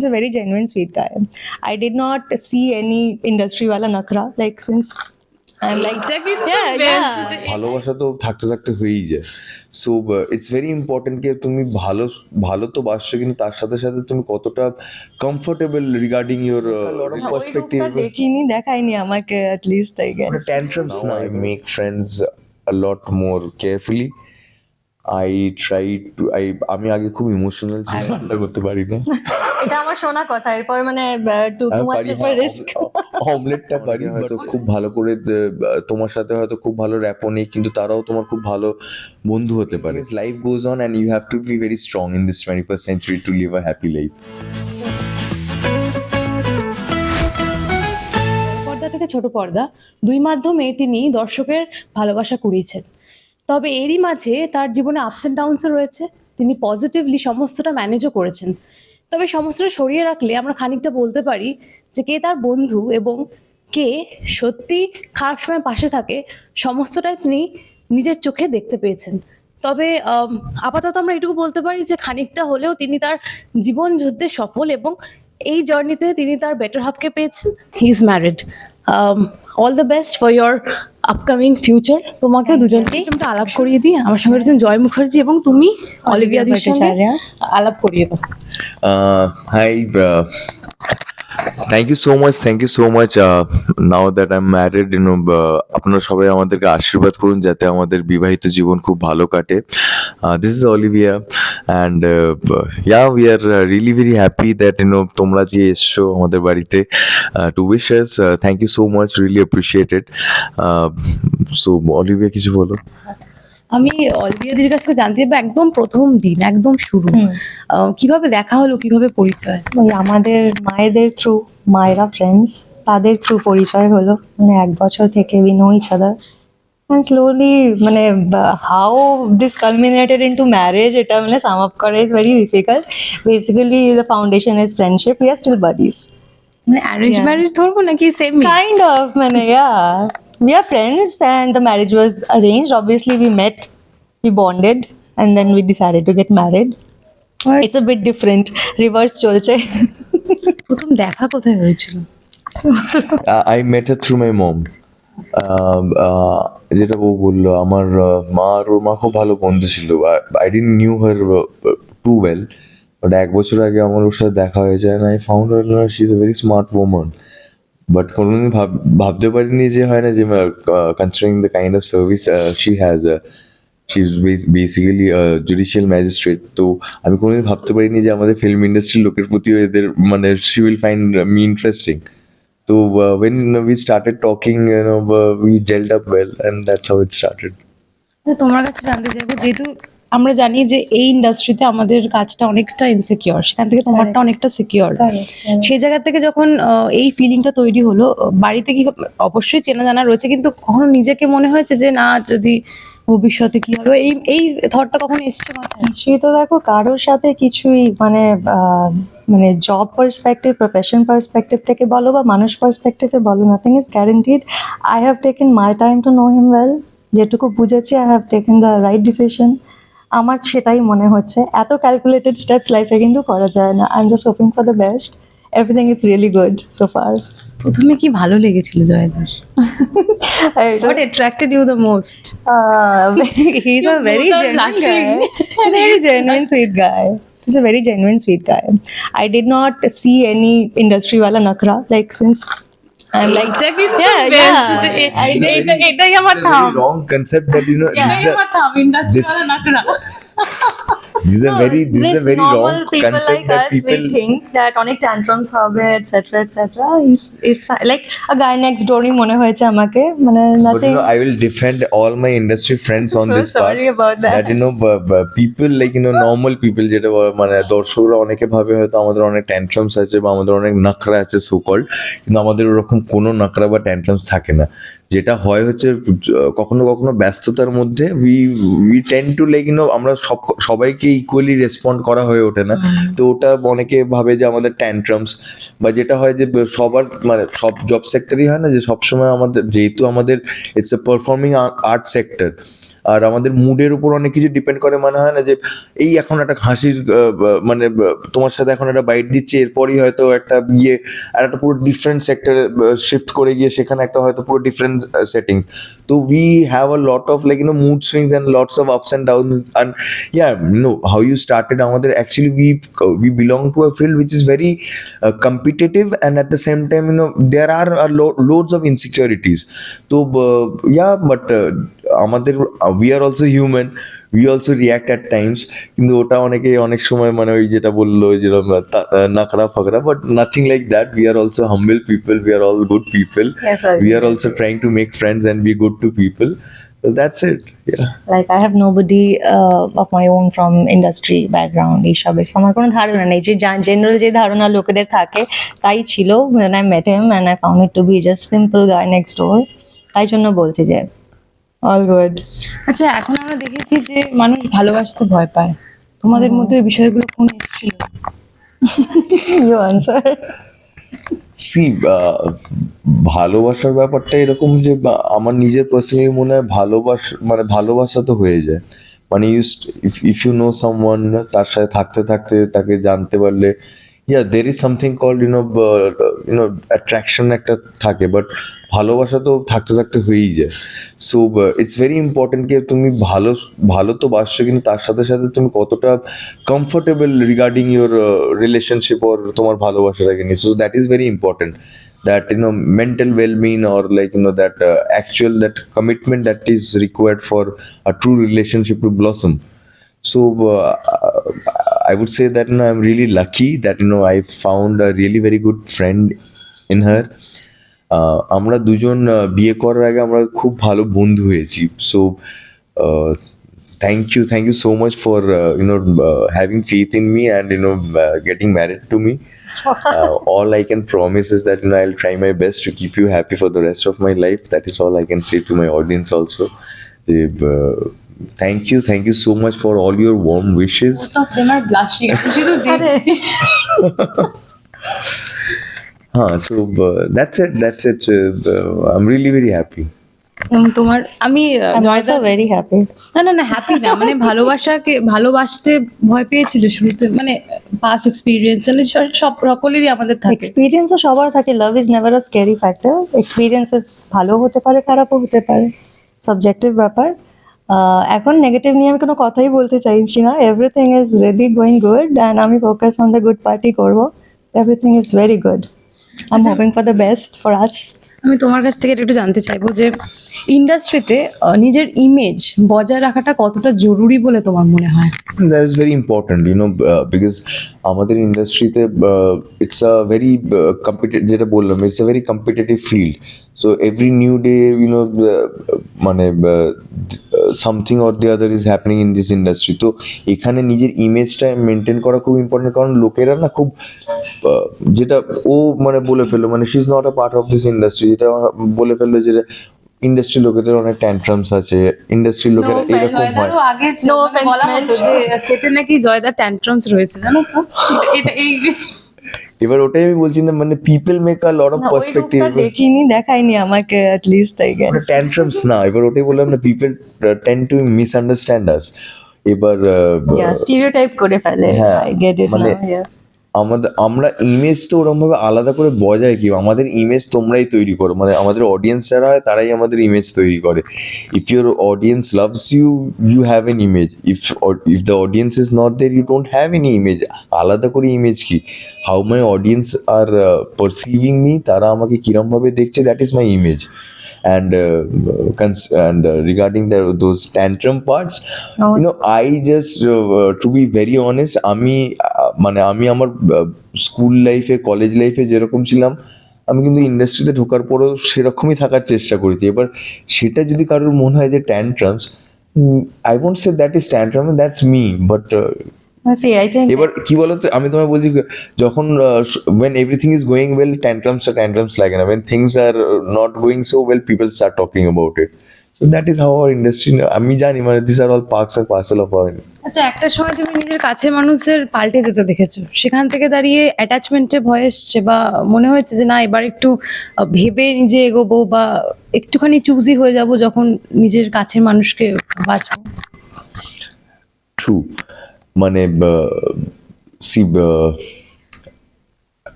He's a very genuine, sweet guy. I did not see any industry wala nakra like since I'm like yeah, best. yeah. ভালোবাসা তো থাকতে থাকতে হয়েই যায় so it's very important কি তুমি ভালো ভালো তো বাসছো কিন্তু তার সাথে সাথে তুমি কতটা কমফোর্টেবল রিগার্ডিং পার্সপেক্টিভ রূপটা দেখিনি দেখায়নি আমাকে make friends a lot more carefully I try to I আমি আগে খুব ইমোশনাল ছিলাম করতে পারি না এটা আমার শোনা কথা এরপর মানে টু টু মাচ পারি অফ রিস্ক অমলেটটা পারি হয়তো খুব ভালো করে তোমার সাথে হয়তো খুব ভালো র্যাপো নেই কিন্তু তারাও তোমার খুব ভালো বন্ধু হতে পারে। Life goes on and you have to be very strong in this twenty first century to live a happy life পর্দা থেকে ছোট পর্দা দুই মাধ্যমে তিনি দর্শকের ভালোবাসা কুড়িয়েছেন। তবে এরই মাঝে তার জীবনে আপস অ্যান্ড ডাউনসও রয়েছে তিনি পজিটিভলি সমস্তটা ম্যানেজও করেছেন। তবে সমস্তটা সরিয়ে রাখলে আমরা খানিকটা বলতে পারি যে কে তার বন্ধু এবং কে সত্যি খারাপ সময় পাশে থাকে সমস্তটাই তিনি নিজের চোখে দেখতে পেয়েছেন। তবে আপাতত আমরা এটুকু বলতে পারি যে খানিকটা হলেও তিনি তার জীবন যুদ্ধে সফল এবং এই জার্নিতে তিনি তার বেটার হাফকে পেয়েছেন। He is married all the best for your upcoming future তোমাকে দুজনকেই একটা আলাপ করিয়ে দিই। আমার সঙ্গে রয়েছেন জয় মুখার্জি এবং তুমি অলিভিয়া আলাপ করিয়ে দাও। Hi thank you so much thank you so much now that I am married you know আপনারা সবাই আমাদেরকে আশীর্বাদ করুন যাতে আমাদের বিবাহিত জীবন খুব ভালো কাটে। This is Olivia and yeah we are really very happy that you know তোমরা যে এসছো আমাদের বাড়িতে to wishes thank you so much really appreciated so Olivia কিছু বলো। আমি অলিভিয়া দির কাছ থেকে জানতে চাইব একদম প্রথম দিন একদম শুরু। কীভাবে দেখা হলো কীভাবে পরিচয়? ওই আমাদের মায়েদের থ্রু মায়েরা ফ্রেন্ডস তাদের থ্রু পরিচয় হলো। মানে এক বছর থেকে we know each other and slowly মানে how this culminated into marriage এটা মানে সাম আপ করা is very difficult basically the foundation is friendship we are still buddies মানে অ্যারেঞ্জ ম্যারেজ ধরবো নাকি সেম kind of মানে yeah we are friends and the marriage was arranged. Obviously we met we bonded and then we decided to get married. It's a bit different. Reverse চলছে. প্রথম দেখা কোথায় হয়েছিল? I met her through মাই মম যেটা বউ বলল আমার আহ, মা আর ওর মা খুব ভালো বন্ধু ছিল। I didn't knew her too well but এক বছর আগে আমার ওর সাথে দেখা হয়েছে and I found she is a very smart woman but কোনোদিন ভাব ভাবতে পারিনি যে হয় না যে considering the kind of service she has she is basically judicial magistrate তো আমি কোনোদিন ভাবতে পারিনি যে আমাদের ফিল্ম ইন্ডাস্ট্রির লোকের প্রতিও এদের মানে she will find me interesting তো you know, uh, we gelled up well, and that's how it started. আচ্ছা, তোমার কাছে জানতে চাইব যেহেতু আমরা জানি যে এই ইন্ডাস্ট্রিতে আমাদের কাজটা অনেকটা ইনসিকিওর সেখান থেকে তোমারটা অনেকটা সিকিওর সেই জায়গা থেকে যখন এই ফিলিংটা তৈরি হলো বাড়িতে কি অবশ্যই চেনা জানা রয়েছে কিন্তু কখনো নিজেকে মনে হয়েছে যে না যদি ভবিষ্যতে কি হবে? এই এই থটটা কখনো এসছে কিছুই তো দেখো কারোর সাথে কিছুই মানে মানে জব পার্সপেক্টিভ প্রফেশন পার্সপেক্টিভ থেকে বলো বা মানুষ পার্সপেক্টিভে বলো nothing is guaranteed I have taken my time to know him well যেটুকু বুঝেছি I have taken the right decision আমার সেটাই মনে হচ্ছে এত ক্যালকুলেটেড স্টেপস লাইফে কিন্তু করা যায় না I am just hoping for the best everything is really good so far প্রথমে কি ভালো লেগেছিল Joydar what attracted you the most Uh, he's You a very both are genuine blushing. guy. He's a very genuine, sweet guy. He's a very genuine, sweet guy. I did not see any industry wala nakra like since I'm like এটা কিন্তু Yeah, best. yeah. এ- এটা- এটাই আমার It's a থাম very wrong concept that you know. This is a, very this is a very wrong concept like that us people. we think that অনেক tantrums হবে etc etc is is like a guy next door ই মনে হয়েছে আমাকে মানে But you nothing know, I will defend all my industry friends on So this sorry part. about that. That you know, people like you know, normal people যেটা মানে দর্শকরা অনেকে ভাবে হয়তো আমাদের অনেক ট্যান্ট্রামস আছে বা আমাদের অনেক নাকরা আছে সো কল্ড কিন্তু আমাদের ওরকম কোনো নাকরা বা ট্যান্ট্রামস থাকে না যেটা হয় হচ্ছে কখনো কখনো ব্যস্ততার মধ্যে we we tend to like you know আমরা সব সবাইকে ইকুয়ালি রেসপন্ড করা হয়ে ওঠে না। তো ওটা অনেকে ভাবে যে আমাদের ট্যান্ট্রামস বা যেটা হয় যে সবার মানে সব জব সেক্টরই হয় না যে সবসময় আমাদের যেহেতু আমাদের it's a performing art sector আর আমাদের মুডের উপর অনেক কিছু ডিপেন্ড করে মনে হয় না যে এই এখন একটা হাসির মানে তোমার সাথে এখন একটা বাইট দিচ্ছে এরপরই হয়তো একটা গিয়ে আর একটা পুরো ডিফারেন্ট সেক্টরে শিফট করে গিয়ে সেখানে একটা হয়তো পুরো ডিফারেন্ট সেটিংস তো we have a lot of like you know mood swings and lots of ups and down and yeah no how you started আমাদের actually we we belong to a field which is very competitive and at the same time you know আর loads of insecurities. তো yeah uh, আমাদের we are also human we also react at times কিন্তু ওটা অনেকে অনেক সময় মানে ওই যেটা বলল যেরকম নাকড়া ফাকড়া but nothing like that we are also humble people we are all good people I we are also trying to make friends and be good to people that's it like I have nobody of my own from industry background এইসবে So আমার কোনো ধারণা নেই। যে general যে ধারণা লোকেদের থাকে তাই ছিল। When I met him and I found it to be just simple guy next door তাই জন্য বলছি যে অল গুড আচ্ছা এখন আমরা দেখেছি যে মানুষ ভালোবাসতে ভয় পায়। তোমাদের মধ্যে ওই বিষয়গুলো কোন এসেছিল? ইউ আনসার সি ভালোবাসার ব্যাপারটা এরকম যে আমার নিজের পার্সোনালি মনে হয় ভালোবাসা মানে ভালোবাসা তো হয়ে যায়। মানে you if if you know someone তার সাথে থাকতে থাকতে তাকে জানতে পারলে yeah there is something called you know you know attraction একটা থাকে বাট ভালোবাসা তো থাকতে থাকতে হয়েই যায়। সো ইটস ভেরি ইম্পর্টেন্ট কি তুমি ভালো ভালো তো বাসছো কিন্তু তার সাথে সাথে তুমি কতটা কমফোর্টেবল রিগার্ডিং ইউর রিলেশনশিপ ওর তোমার ভালোবাসাটাকে নিয়ে। So that is very important that you know mental well-being or like you know that uh, actual that commitment that is required for a true relationship i would say that you know, i'm really lucky that you know i found a really very good friend in her আমরা দুজন বিয়ে করার আগে আমরা খুব ভালো বন্ধু হয়েছি so thank you thank you so much for you know having faith in me and you know getting married to me all I can promise is that you know I'll try my best to keep you happy for the rest of my life. That is all I can say to my audience also. Uh, you thank you so so for all your so uh, that's it. That's it. Uh, uh, I'm really very happy. এবং তোমার আমি আহ, I'm Joydar also না না না happy না মানে ভালোবাসাকে ভালোবাসতে ভয় পেয়েছিল শুরুতে মানে পাস এক্সপিরিয়েন্স মানে সব সকলেরই আমাদের থাকে এক্সপিরিয়েন্সও সবার থাকে love is never a scary factor experiences ভালো হতে পারে খারাপও হতে পারে সাবজেক্টিভ ব্যাপার এখন নেগেটিভ নিয়ে আমি কোনো কথাই বলতে চাইছি না। Everything is really going good and আমি focus on the good party করব। Everything is very good I am hoping for the best for us আমি তোমার কাছ থেকে একটু জানতে চাইব যে ইন্ডাস্ট্রিতে নিজের ইমেজ বজায় রাখাটা কতটা জরুরি বলে তোমার মনে হয়? That is very important you know uh, because আমাদের ইন্ডাস্ট্রিতে ইটস আ ভেরি কম্পিটিভ যেটা বললাম it's a very competitive field so every new day you know মানে something or the other is happening in this industry তো এখানে নিজের ইমেজটা maintain করা খুব ইম্পর্টেন্ট কারণ লোকেরা না খুব যেটা ও মানে বলে ফেলল মানে she is not a part of this industry যেটা বলে ফেলল যে ইন্ডাস্ট্রি লোকেদের অনেক ট্যান্ট্রামস আছে ইন্ডাস্ট্রি লোকেরা এরকম হয়। আগে No offense বলা হতো যে সেটা নাকি জয়দার ট্যান্ট্রামস রয়েছে জানো তো? এটা- এটা এই এবার ওটাই আমি বলছি না মানে people make a lot of perspective দেখিনি দেখাইনি আমাকে অ্যাটলিস্ট আই গেস ট্যান্ট্রামস না এবার ওটাই বললাম না people tend to misunderstand us এবার স্টিরিওটাইপ করে ফেলে হ্যাঁ, আই গেট ইট মানে আমাদের, আমরা ইমেজ তো ওরকম ভাবে আলাদা করে বজায় কি? আমাদের ইমেজ তোমরাই তৈরি করো। মানে আমাদের অডিয়েন্স যারা হয়, তারাই আমাদের ইমেজ তৈরি করে। If your audience loves you you have an image if if the audience is not there you don't have any image আলাদা করে ইমেজ কি? How my audience are perceiving me তারা আমাকে কিরমভাবে দেখছে that is my image and uh, cons- and uh, regarding the those tantrum parts oh. you know i just uh, uh, to be very honest আমি আহ, মানে আমি আমার school লাইফে college লাইফে যেরকম ছিলাম আমি কিন্তু ইন্ডাস্ট্রিতে ঢোকার পরেও সেরকমই থাকার চেষ্টা করেছি এবার সেটা যদি কারোর মনে হয় যে tantrums I won't say that is tantrum that's me but এবার কি বলতো আমি তোমায় বলছি যখন when everything is going well tantrums tantrums লাগে না when things are not going so well people start talking about it So that is how our industry. আমি জানি মানে these are all parts and parcel of our. আচ্ছা একটা সময় তুমি নিজের কাছের মানুষদের পাল্টে যেতে দেখেছ সেখান থেকে দাঁড়িয়ে অ্যাটাচমেন্টে ভয় এসছে বা মনে হয়েছে যে না এবার একটু ভেবে নিজে এগোবো বা একটুখানি চুজি হয়ে যাব যখন নিজের কাছের মানুষকে বাঁচবো True. মানে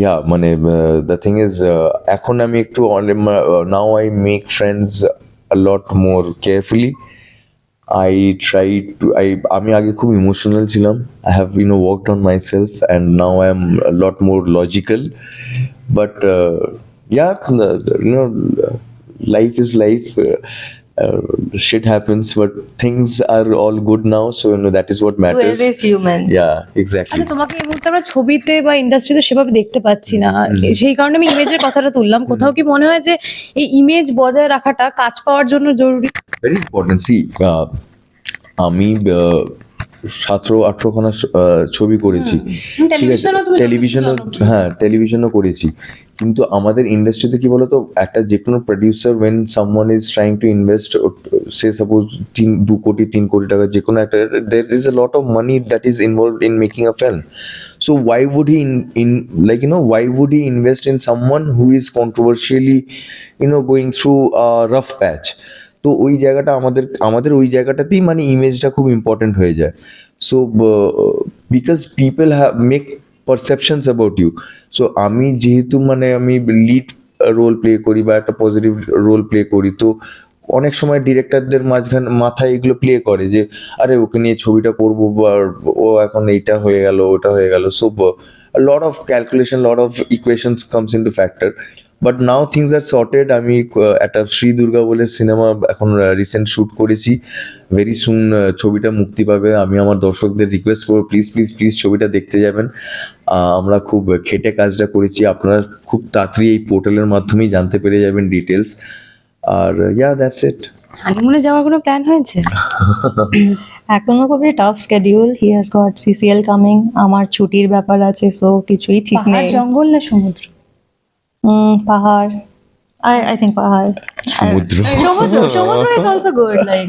ইয়া মানে দ্য থিং ইজ এখন আমি একটু now I make friends lot more carefully I try to I আমি আগে খুব ইমোশনাল ছিলাম। I have you know worked on myself and now I am lot more logical but yeah you know life is life shit happens but things are all good now so you know that is what matters Whoever is human. yeah exactly আচ্ছা তোমাকে এই মুহূর্তে আমরা ছবিতে বা ইন্ডাস্ট্রিতে সেভাবে দেখতে পাচ্ছি না সেই কারণে আমি ইমেজের কথাটা তুললাম কোথাও কি মনে হয় যে এই ইমেজ বজায় রাখাটা কাজ পাওয়ার জন্য জরুরি very important see uh, আমি সতেরো আঠেরোখানা ছবি করেছি। ঠিক আছে? টেলিভিশনও হ্যাঁ টেলিভিশনও করেছি। কিন্তু আমাদের ইন্ডাস্ট্রিতে কি বলতো একটা যে কোনো producer when someone is trying to invest say suppose তিন দু কোটি তিন কোটি টাকা যে কোনো একটা there is a lot of money that is involve in making a film so why would he in like you know why would he invest in someone who is controversially you know going through rough patch তো ওই জায়গাটা আমাদের আমাদের ওই জায়গাটাতেই মানে ইমেজটা খুব important হয়ে যায়। So because people have make perceptions about you so আমি যেহেতু মানে আমি লিড রোল প্লে করি বা একটা পজিটিভ রোল প্লে করি, তো অনেক সময় ডিরেক্টরদের মাঝখানে, মাথায় এগুলো প্লে করে যে, আরে, ওকে নিয়ে ছবিটা করব বা ও এখন এইটা হয়ে গেল, ওটা হয়ে গেল। So lot of calculation lot of equations comes into factor but now things are sorted আমি একটা শ্রী দুর্গা বলে সিনেমা এখন রিসেন্ট শ্যুট করেছি। ভেরি সুন ছবিটা মুক্তি পাবে। আমি আমার দর্শকদের রিকোয়েস্ট করব প্লিজ প্লিজ প্লিজ ছবিটা দেখতে যাবেন। আমরা খুব খেটে কাজটা করেছি। আপনারা খুব তাড়াতাড়ি এই পোর্টালের মাধ্যমেই জানতে পেরে যাবেন ডিটেলস আর ইয়া দ্যাটস ইট হানিমুনে যাওয়ার কোনো প্ল্যান হয়েছে? এখনও খুবই tough schedule he has got CCL coming আমার ছুটির ব্যাপার আছে সো কিছুই ঠিক নেই। জঙ্গল না সমুদ্র? পাহাড়. আই আই থিঙ্ক পাহাড়. সমুদ্র। সমুদ্র সমুদ্র ইজ অলসো গুড লাইক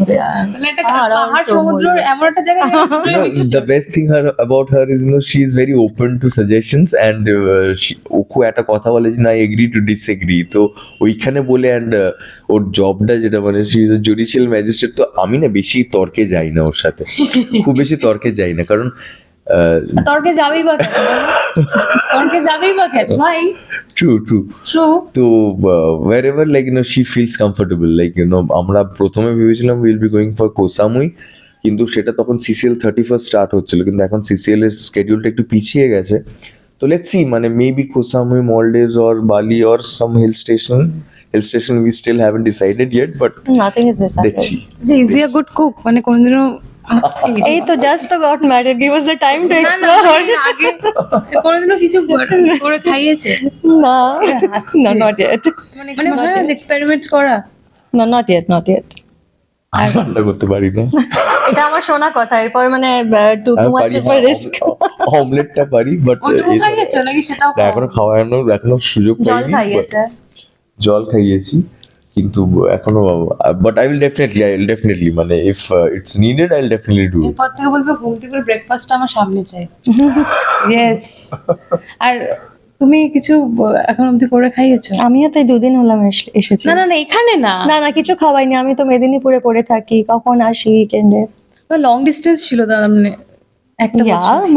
পাহাড় সমুদ্র। এমন একটা জায়গায় No, the best thing her about her is you know she is very open to suggestions and uh, she ও খুব একটা কথা বলে যে না এগ্রি টু ডিসএগ্রি তো ওইখানে বলে অ্যান্ড ওর জবটা যেটা মানে সি ইজ জুডিশিয়াল ম্যাজিস্ট্রেট তো আমি না বেশি তর্কে যাই না ওর সাথে। খুব বেশি তর্কে যাই না। কারণ তর্কে যাবেই বা তর্কে যাবেই বা কেন? ভাই। ট্রু ট্রু ট্রু তো whatever like you know she feels comfortable like you know আমরা প্রথমে ভেবেছিলাম will be going for Koh Samui কিন্তু সেটা তখন সিসিএল থার্টি ফার্স্ট স্টার্ট হচ্ছিল কিন্তু এখন সিসিএল এর স্কেডিউলটা একটু পিছিয়ে গেছে। তো লেটস সি মানে maybe Koh Samui Maldives or Bali or some hill station hill station we still haven't decided yet but nothing is দেখছি যে ইজি আ গুড কুক মানে কোনোদিনও এই তো জাস্ট তো got married give us the time to explore আগে কোনোদিনও কিছু করে খাইয়েছে। না না নট ইয়েট মানে মনে হয় এক্সপেরিমেন্ট করা। না নট ইয়েট নট ইয়েট আমি রান্না করতে পারি না। এটা আমার শোনা কথা এরপর মানে টু টু মাচ পারি অফ রিস্ক অমলেটটা পারি বাট ওটুকু খাইয়েছো নাকি সেটাও এখনও খাওয়ানো এখনও সুযোগ জল পাইনি but- খাইয়েছে। জল খাইয়েছি। কিন্তু এখনও but I will definitely I will definitely মানে if it's needed I will definitely do এরপর থেকে বলবে ঘুম থেকে করে ব্রেকফাস্টটা আমার সামনে চাই। ইয়েস আর তুমি কিছু এখন অবধি করে খাইয়েছো? আমিও তো এই দুদিন হলাম এস- এসেছি। না না না এখানে না। না না কিছু খাওয়াইনি। আমি তো মেদিনীপুরে পড়ে থাকি কখন আসি উইকেন্ডে লং ডিস্টেন্স ছিল তার মানে একটা।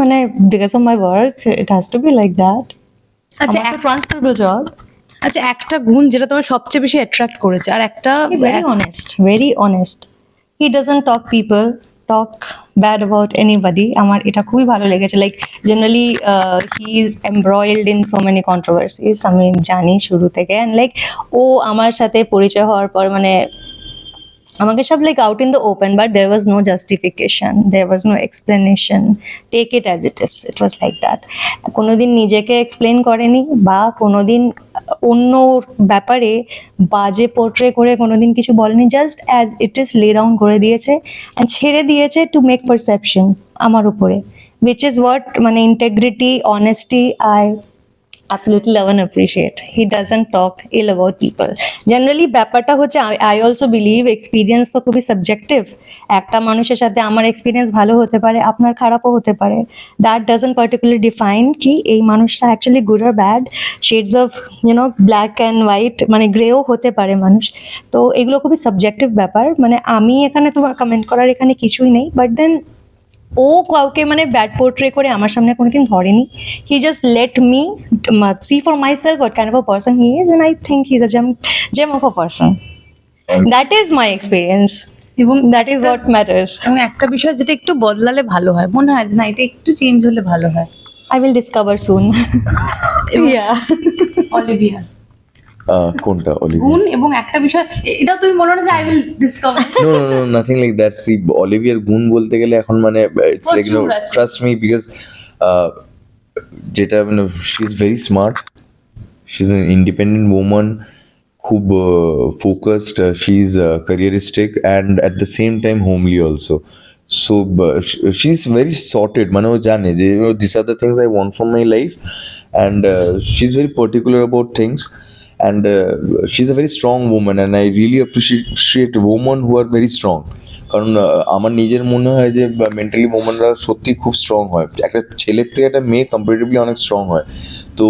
মানে because of my work it has to be like that আচ্ছা ট্রান্সফারেবল জব আচ্ছা একটা গুণ যেটা তোমার সবচেয়ে বেশি অ্যাট্রাক্ট করেছে আর একটা very honest very honest he doesn't talk people talk bad about anybody আমার এটা খুবই ভালো লেগেছে like generally he is embroiled in so many controversies আমি জানি শুরু থেকে অ্যান্ড লাইক ও আমার সাথে পরিচয় হওয়ার পর মানে আমাকে সব like out in the open but there was no justification there was no explanation take it as it is it was like that কোনোদিন নিজেকে এক্সপ্লেন করেনি বা কোনোদিন অন্য ব্যাপারে বাজে পোর্ট্রে করে কোনোদিন কিছু বলেনি just as it is lay down করে দিয়েছে অ্যান্ড ছেড়ে দিয়েছে টু মেক পারসেপশন আমার উপরে উইচ ইজ হোয়াট মানে integrity honesty I absolutely love and appreciate. He doesn't talk ill about people. Generally ব্যাপারটা হচ্ছে আই অলসো বিলিভ এক্সপিরিয়েন্স তো খুবই সাবজেক্টিভ একটা মানুষের সাথে আমার এক্সপিরিয়েন্স ভালো হতে পারে, আপনার খারাপও হতে পারে। দ্যাট ডাজন্ট পার্টিকুলারলি ডিফাইন কি এই মানুষটা actually good R bad shades of you know black and white মানে গ্রেও হতে পারে মানুষ। তো এগুলো খুবই সাবজেক্টিভ ব্যাপার। মানে আমি এখানে তোমার কমেন্ট করার এখানে কিছুই নেই। বাট দেন ও কাউকে মানে ব্যাড পোর্ট্রে করে আমার সামনে কোনোদিন ধরেনি। He just let me see for myself what kind of a person he is and I think he is a gem gem of a person that is my experience এবং that is what matters এবং একটা বিষয় যেটা একটু বদলালে ভালো হয়। মনে হয় যে না এটা একটু চেঞ্জ হলে ভালো হয়। I will discover soon yeah Olivia. কোনটা অলিভিয়া গুণ এবং একটা বিষয় এটা তুমি বলো না যে I will discover no no nothing like that. See অলিভিয়ার গুণ বলতে গেলে এখন মানে it's like no. Trust me because যেটা মানে she is very smart she is independent woman খুব focused she is careeristic and at the same time homely also so she is very sorted মানে ও জানে যে this are the things I want from my life and she is very particular about things and uh, she's a very strong woman and i really appreciate women who are very strong. কারণ আমার নিজের মনে হয় যে mentally ওমেনরা সত্যি খুব strong হয়। একটা ছেলের থেকে একটা মেয়ে কম্পারেটিভলি অনেক স্ট্রং হয়। তো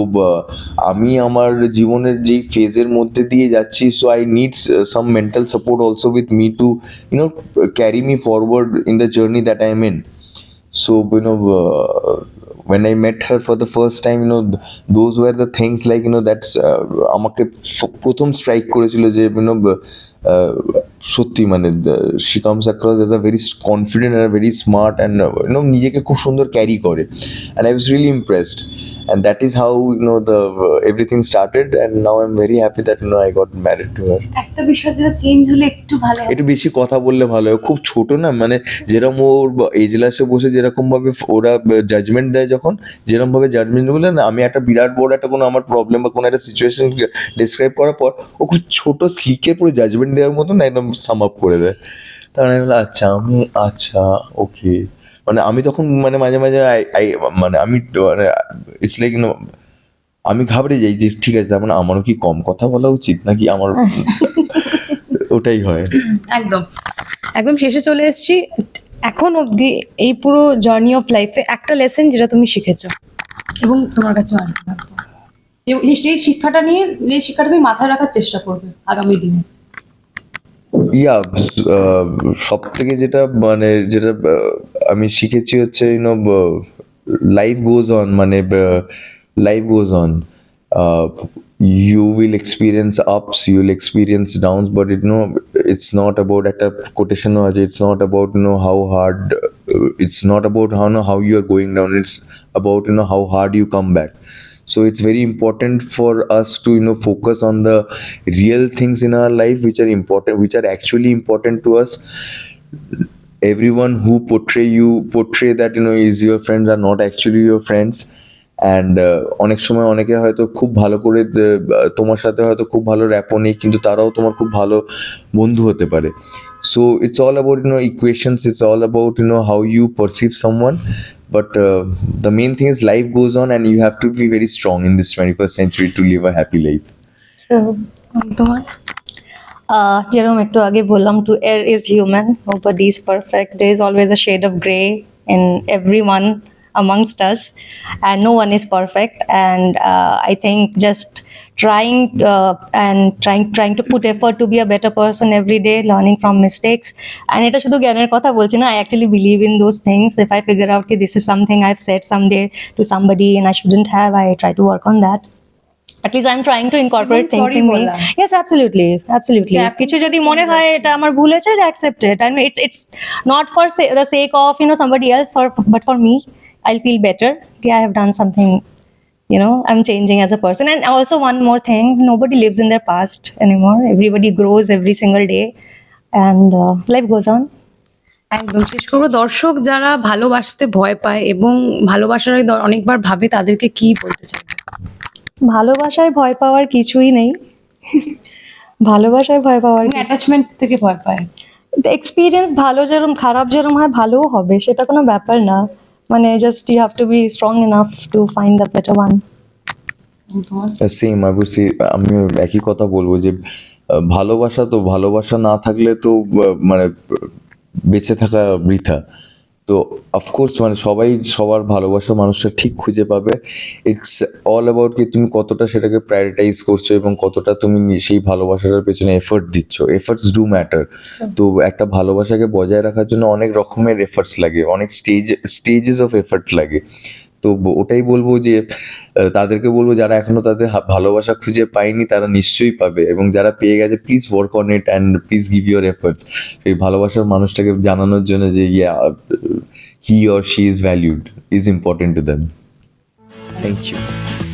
আমি আমার জীবনের যেই ফেজের মধ্যে দিয়ে যাচ্ছি so I need some mental support also with me to you know carry me forward in the journey that I am in know uh, when i met her for the first time you know th- those were the things like you know that's uh, আমাকে প্রথম strike করেছিল যে you সত্যি মানে she comes across as a very confident and very smart and নিজেকে খুব সুন্দর carry করে। And I was really impressed and that is how you know the uh, everything started. And now i'm very happy that you know i got married to her. একটা বিষয় যেটা change হলে একটু ভালো একটু বেশি কথা বললে ভালো হয়। খুব ছোট না মানে যেরকম ওর এজলাসে বসে যেরকম ভাবে ওরা জাজমেন্ট দেয় যখন যেরকম ভাবে জাজমেন্টগুলো না আমি একটা বিরাট বড় একটা কোনো আমার প্রবলেম বা কোনো একটা সিচুয়েশন ডিসক্রাইব করার পর ও খুব ছোট স্লিকে পুরো জাজমেন্ট দেওয়ার মতন একদম সাম আপ করে দেয়। তখন আমি বললাম আচ্ছা আমি আচ্ছা ওকে মানে আমি তখন মানে মাঝে মাঝে মানে আমি মানে ইটস লাইক আমি ঘাবড়ে যাই যে ঠিক আছে তার মানে আমারও কি কম কথা বলা উচিত নাকি আমার ওটাই হয়। একদম। একদম শেষে চলে এসেছি। এখন অবধি এই পুরো জার্নি অফ লাইফে একটা লেসন যেটা তুমি শিখেছো। এবং তোমার কাছে থাকব এই- এই শিক্ষাটা নিয়ে যে শিক্ষাটা তুমি মাথায় রাখার চেষ্টা করবে আগামী দিনে। ইয়া সব থেকে যেটা মানে যেটা আমি শিখেছি হচ্ছে you know life goes on মানে life goes on you will experience ups you will experience downs but it no it's not about একটা কোটেশনও আছে it's not about no how hard it's not about how no how you are going down it's about, you know, how hard you come back. So it's very important for us to you know focus on the real things in our life which are important which are actually important to us everyone who portray you portray that you know is your friends are not actually your friends and অনেক সময় অনেকে হয়তো খুব ভালো করে তোমার সাথে হয়তো খুব ভালো র্যাপো নেই কিন্তু তারাও তোমার খুব ভালো বন্ধু হতে পারে so it's all about you know equations it's all about you know how you perceive someone but uh, the main thing is life goes on and you have to be very strong in this 21st century to live a happy life তোমার Uh, যেরকম একটু আগে বললাম to err is human nobody is perfect there is always a shade of grey in everyone amongst us and no one is perfect and uh, i think just trying uh, and trying trying to put effort to be a better person every day learning from mistakes and এটা শুধু জ্ঞানের কথা বলছি না i actually believe in those things if i figure out that this is something i've said someday to somebody and i shouldn't have i try to work on that at least i'm trying to incorporate এবং things sorry in me বলা। yes absolutely absolutely Gap কিছু যদি মনে হয় এটা আমার ভুল হয়েছে accept it and it's it's not for sa- the sake of you know somebody else for but for me I'll feel better okay i have done something you know i'm changing as a person and also one more thing nobody lives in their past anymore everybody grows every single day and uh, life goes on একদম শেষ করব দর্শক যারা ভালোবাসতে ভয় পায় এবং ভালোবাসার অনেকবার ভাবে তাদেরকে কি বলতে চাই ভালোবাসায় ভয় পাওয়ার কিছুই নেই ভালোবাসায় ভয় পাওয়ার অ্যাটাচমেন্ট থেকে ভয় পায় এক্সপিরিয়েন্স ভালো যেরকম খারাপ যেরকম হয় ভালোও হবে সেটা কোনো ব্যাপার না মানে just you have to be strong enough to find the better one same আমি আমিও একই কথা বলব যে ভালোবাসা তো, ভালোবাসা না থাকলে তো মানে বেঁচে থাকা বৃথা। তো অফকোর্স মানে সবাই সবার ভালোবাসার মানুষটা ঠিক খুঁজে পাবে। ইটস অল অ্যাবাউট কি তুমি কতটা সেটাকে প্রায়োরিটাইজ করছ এবং কতটা তুমি সেই ভালোবাসাটার পেছনে এফর্ট দিচ্ছ। এফর্টস ডু ম্যাটার তো একটা ভালোবাসাকে বজায় রাখার জন্য অনেক রকমের এফর্টস লাগে অনেক স্টেজ স্টেজেস অফ এফর্ট লাগে। তো ওটাই বলব যে তাদেরকে বলব যারা এখনও তাদের ভালোবাসা খুঁজে পায়নি তারা নিশ্চয়ই পাবে এবং যারা পেয়ে গেছে please work on it and please give your efforts সেই ভালোবাসার মানুষটাকে জানানোর জন্য যে yeah he or she is valued is important to them thank you